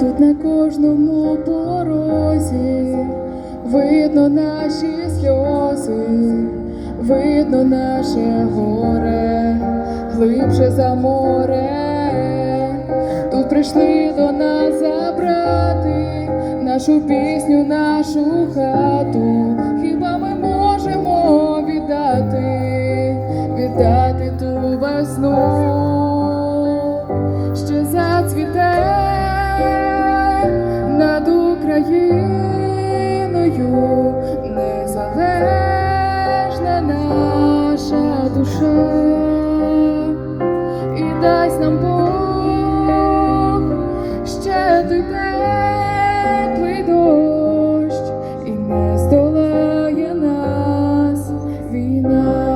Тут на кожному порозі видно наші сльози, видно наше горе, глибше за море. Тут прийшли до нас забрати нашу пісню, нашу хату. Україною, незалежна наша душа, і дасть нам Бог ще той теплий дощ, і не здолає нас війна.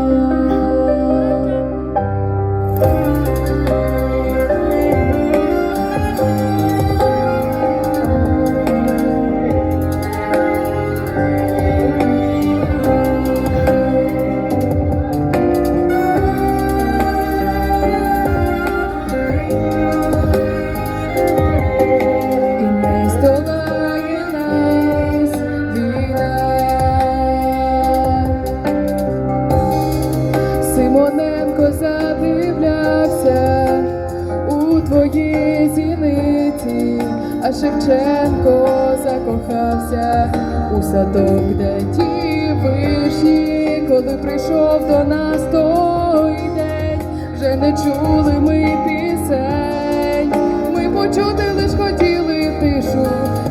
Шевченко закохався у садок, де ті вишні, коли прийшов до нас той день, вже не чули ми пісень. Ми почути лиш хотіли тишу,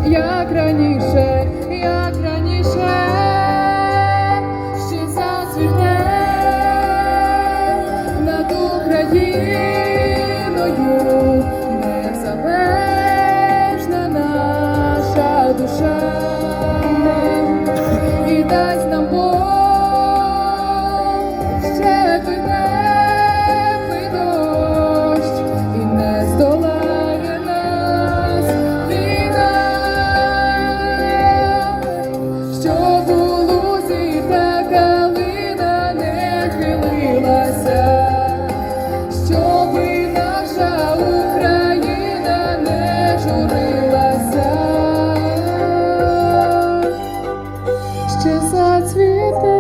як раніше, як раніше, ще зацвіте над Україною, наша зацвіте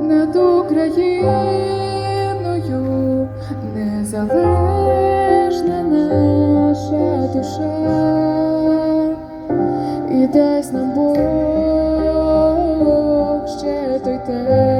над Україною незалежна наша душа, і дасть нам Бог ще той те.